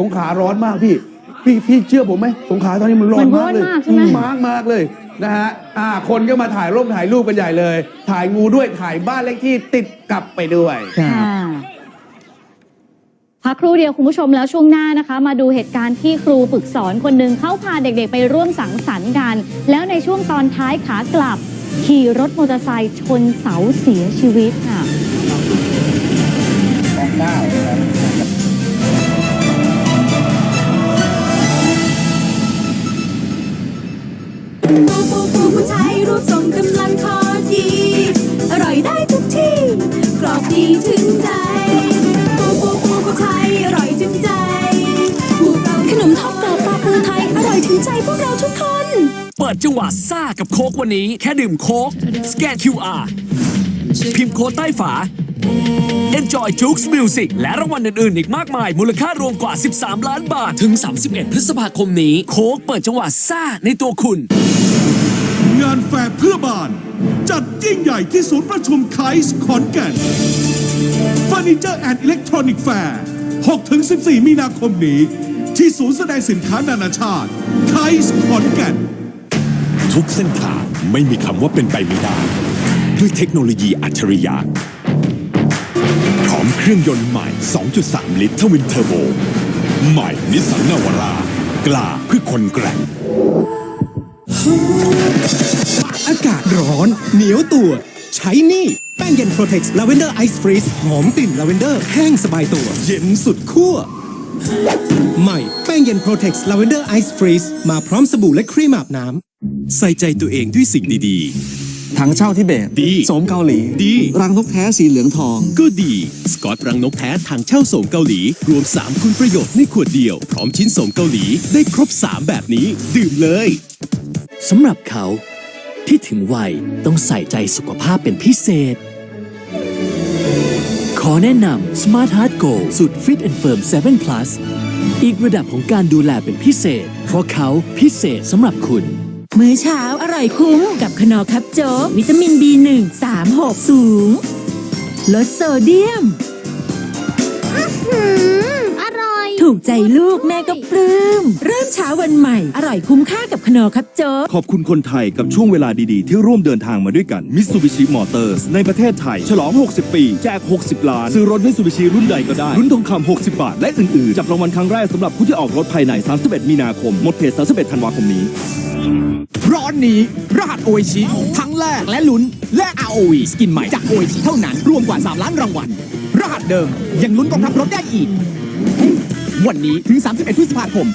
สงขลาร้อนมากพี่ พี่พี่เชื่อผมไหมสงขลาตอนนี้มันร้อนมันร้มาอกนเลยมากใช่ไหม มากมากเลยนะฮะอ่าคนก็มาถ่ายรูปถ่ายรูปกันใหญ่เลย ถ่ายงูด้วยถ่ายบ้านเลขที่ติดกลับไปด้วยค่ะพักครู่เดียวคุณผู้ชมแล้วช่วงหน้านะคะ มาดูเหตุการณ์ที่ครูฝึกสอนคนหนึ่งเขาพาเด็กๆ ไปร่วมสังสรรค์กัน แล้วในช่วงตอนท้ายขากลับ ขี่รถมอเตอร์ไซค์ชนเสาเสียชีวิตค่ะ ปูปูปูผู้ชายรูปทรงกำลังคอดี อร่อยได้ทุกที่ กรอบดีถึงใจ ปูปูปูผู้ชายอร่อยถึงใจปูเราขนมทอดกรอบปลาปูไทย อร่อยถึงใจพวกเราทุกคน เปิดจังหวะซ่ากับโค้กวันนี้ แค่ดื่มโค้ก สแกน QR พิมพ์โค้ดใต้ฝา Enjoy Jukes Music และรางวัลอื่น ๆ อีกมากมาย มูลค่ารวมกว่า 13 ล้านบาท ถึง 31 พฤษภาคมนี้ โค้กเปิดจังหวะซ่าในตัวคุณ งานแฟร์เพื่อบ้าน จัดยิ่งใหญ่ที่ศูนย์ประชุมไคส์ขอนแก่นเฟอร์นิเจอร์แอนด์อิเล็กทรอนิกส์แฟร์ 6-14 มีนาคมนี้ ที่ศูนย์แสดงสินค้านานาชาติไคส์ขอนแก่น ทุกเส้นทางไม่มีคำว่าเป็นไปไม่ได้ ด้วยเทคโนโลยีอัจฉริยะพร้ อมเครื่องยนต์ใหม่ 2.3 ลิตรทวินเทอร์โบ ใหม่นิสสันนาวาร่ากล้าเพื่อคนแกร่ง อากาศร้อน เหนียวตัว ใช้นี่ แป้งเย็น Protex Lavender Ice Freeze หอมกลิ่นลาเวนเดอร์แห้งสบายตัว เย็นสุดขั้วใหม่แป้งเย็น Protex Lavender Ice Freeze มาพร้อมสบู่และครีมอาบน้ำ ใส่ใจตัวเองด้วยสิ่งดี ถังเช่าทิเบตดีโสมเกาหลีดี รังนกแท้สีเหลืองทองๆก็ดี สกอตรังนกแท้ทางเช่าโสมเกาหลี รวม 3 คุณประโยชน์ในขวดเดียว พร้อมชิ้นโสมเกาหลีได้ครบ 3 แบบนี้ ดื่มเลย สำหรับเขาที่ถึงวัยต้องใส่ใจสุขภาพเป็นพิเศษ ขอแนะนำ Smart Heart Go สูตร Fit and Firm 7 Plus อีกระดับของการดูแลเป็นพิเศษ เพราะเขาพิเศษสำหรับคุณ มื้อเช้าอร่อยคุ้ม กับขนอคับโจ๊กวิตามิน B1 3 6 สูง ลดโซเดียมอร่อย ถูกใจลูกแม่ก็ปลื้ม เริ่มเช้าวันใหม่ อร่อยคุ้มค่ากับขนอคับโจ๊ก ขอบคุณคนไทยกับช่วงเวลาดีๆ ที่ร่วมเดินทางมาด้วยกัน Mitsubishi Motors ในประเทศไทย ฉลอง 60 ปี แจก 60 ล้าน ซื้อรถ Mitsubishi รุ่นใดก็ได้ลุ้นทองคำ60 บาท และอื่นๆ จับรางวัลครั้งแรกสำหรับผู้ที่ออกรถภายใน 31 มีนาคม หมดเขต31ธันวาคมนี้ ร้อนนี้ รหัสโอชิทั้งแรกและลุ้น และ ROV สกินใหม่จากโอชิเท่านั้นรวมกว่า 3 ล้านรางวัลรหัสเดิมยังลุ้นกองทัพรถได้อีก วันนี้ถึง 31 พฤษภาคม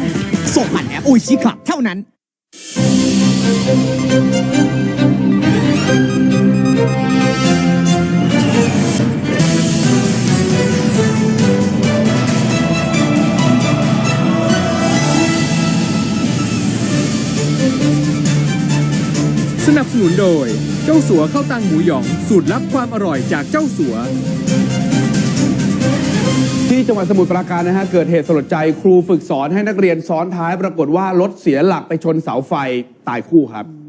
2564ส่งผ่านแอปโอชิคลับเท่านั้น สนับสนุนโดย เจ้าสัวข้าวตังหมูหยอง สูตรลับความอร่อยจากเจ้าสัว ที่จังหวัดสมุทรปราการนะฮะเกิดเหตุสลดใจครูฝึกสอนให้นักเรียนซ้อนท้ายปรากฏว่ารถเสียหลักไปชนเสาไฟตายคู่ครับ